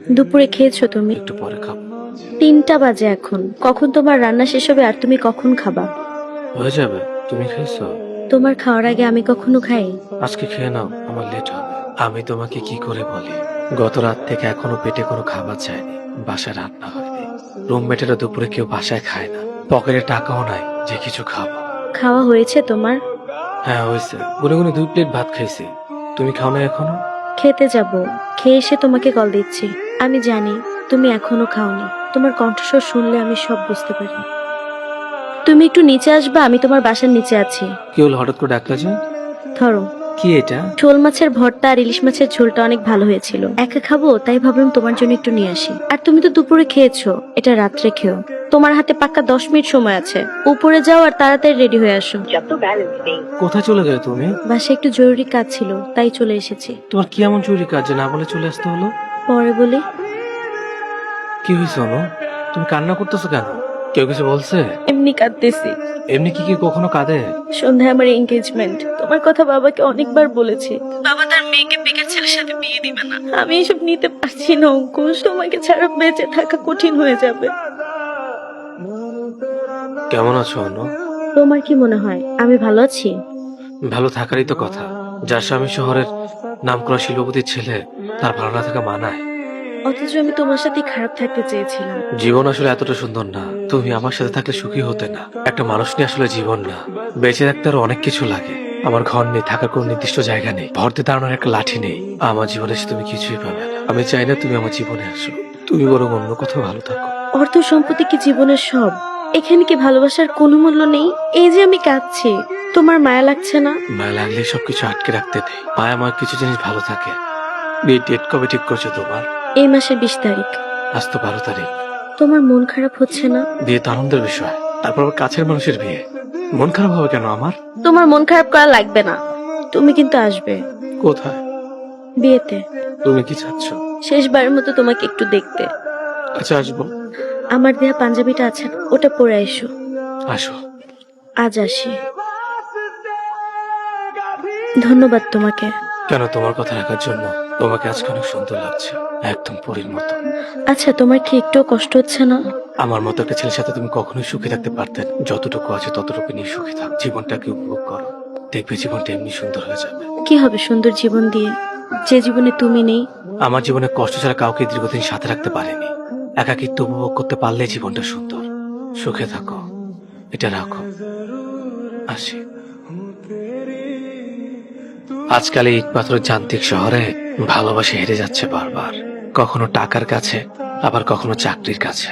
দুপুরে খেয়েছো তুমি? একটু পরে খাব। তিনটা বাজে এখন। কখন তোমার রান্না শেষ হবে আর তুমি কখন খাবা? হয়ে যাবে। তুমি খাইছো তোমার খাওয়ার আগে আমি কখনো খাই আজকে খেয়ে নাও আমার লেট হবে। আমি তোমাকে কি করে বলি? গত রাত থেকে এখনও পেটে কোনো খাবার যায়নি। বাসায় রান্না হয়নি। রুমমেটেরা দুপুরে কেউ বাসায় খায় না। পকেটে টাকাও নাই যে কিছু খাব। খাওয়া হয়েছে তোমার? হ্যাঁ হয়েছে। গুনে গুনে দুই প্লেট ভাত খাইছি। তুমি খাও না এখনও? খেতে যাব খেয়ে এসে তোমাকে কল দিচ্ছি। আমি জানি তুমি এখনও খাওনি। তোমার কণ্ঠস্বর শুনলে আমি সব বুঝতে পারি। তুমি একটু নিচে আসবা আমি তোমার বাসার নিচে আছি। কি হলো হঠাৎ করে ডাকলা যে? ধরো। কি এটা? শোল মাছের ভর্তা আর ইলিশ মাছের ঝোলটা অনেক ভালো হয়েছিল। একা খাব তাই ভাবলাম তোমার জন্য একটু নিয়ে আসি। আর তুমি তো দুপুরে খেয়েছো এটা রাত্রে খেও। তোমার হাতে পাক্কা দশ মিনিট সময় আছে। উপরে যাও আর তাড়াতাড়ি রেডি হয়ে আসো। কোথায় চলে গেলে তুমি? বাসায় একটু জরুরি কাজ ছিল তাই চলে এসেছি। তোমার কি এমন চুরি কাজ যে না বলে চলে আসতে হলো? পরে বলি। কি হয়েছে অনু? তুমি কান্না করতেছো কেন? কেউ কিছু বলছে? এমনি কাঁদতেছি। এমনি কি কি কখনো কাঁদে? সন্ধ্যায় আমার এঙ্গেজমেন্ট তোমার কথা বাবাকে অনেকবার বলেছি। বাবা তার মেয়েকে বেকার ছেলের সাথে বিয়ে দিবে না। আমি এসব নিতে পারছি না অঙ্কুশ। তোমাকে ছাড়া বেঁচে থাকা কঠিন হয়ে যাবে। কেমন আছো অনু তোমার কি মনে হয়? আমি ভালো আছি? ভালো থাকারই তো কথা। যার স্বামী শহরের নামকরা শিল্পপতির ছেলে তার ভালো না থাকা মানায়। অথচ আমি তোমার সাথে খারাপ থাকতে চেয়েছিলাম। জীবন আসলে এতটা সুন্দর না। তুমি আমার সাথে থাকলে সুখী হতে না। একটা মানুষ নিয়ে আসলে জীবন না। বেঁচে থাকতে আরও অনেক কিছু লাগে। আমার ঘর নেই থাকার কোনো নির্দিষ্ট জায়গা নেই। ভরতে দাঁড়ানোর একটা লাঠি নেই। আমার জীবনে এসে তুমি কিছুই পাবে না। আমি চাই না তুমি আমার জীবনে আসো। তুমি বরং অন্য কোথাও ভালো থাকো। অর্থ সম্পত্তি কি জীবনের সব? এখানে কি ভালোবাসার কোনো মূল্য নেই? এই যে আমি কাঁদছি। তোমার মায়া লাগছে না? মায়া লাগলে সবকিছু আটকে রাখতে নেই মায়া আমার কিছু জিনিস ভালো থাকে। ডেট কবে ঠিক করছ তোমার? এই মাসের বিশ তারিখ। আজ তো বারো তারিখ। তোমার মন খারাপ হচ্ছে না? বিয়ে তো আনন্দের বিষয়। তারপর আবার কাছের মানুষের বিয়ে। মন খারাপ হবে কেন আমার? তোমার মন খারাপ করা লাগবে না। তুমি কিন্তু আসবে। কোথায়? বিয়েতে। তুমি কি চাচ্ছ? শেষবারের মতো তোমাকে একটু দেখতে। আচ্ছা আসব। আমার দেয়া পাঞ্জাবিটা আছে ওটা পরে এসো আসো। আজ আসি। ধন্যবাদ তোমাকে। কেন তোমার কথা রাখার জন্য? তোমাকে আজকে অনেক সুন্দর লাগছে একদম পরীর মতো। আচ্ছা তোমার কি একটু কষ্ট হচ্ছে না? আমার মতো একটা ছেলের সাথে তুমি কখনোই সুখী থাকতে পারতে না। যতটুকু আছে ততটুকু নিয়ে সুখী থাক। জীবনটাকে উপভোগ করো। দেখবে জীবনটা এমনি সুন্দর হয়ে যাবে। কি হবে সুন্দর জীবন দিয়ে? যে জীবনে তুমি নেই। আমার জীবনে কষ্ট ছাড়া কাউকে দীর্ঘদিন সাথে রাখতে পারেনি। একাকিত্ব উপভোগ করতে পারলে জীবনটা সুন্দর। সুখে থাকো। এটা রাখো। আসি। আজকাল এই ইট যান্ত্রিক শহরে ভালোবাসে হেরে যাচ্ছে বারবার। কখনো টাকার কাছে, আবার কখনো চাকরির কাছে।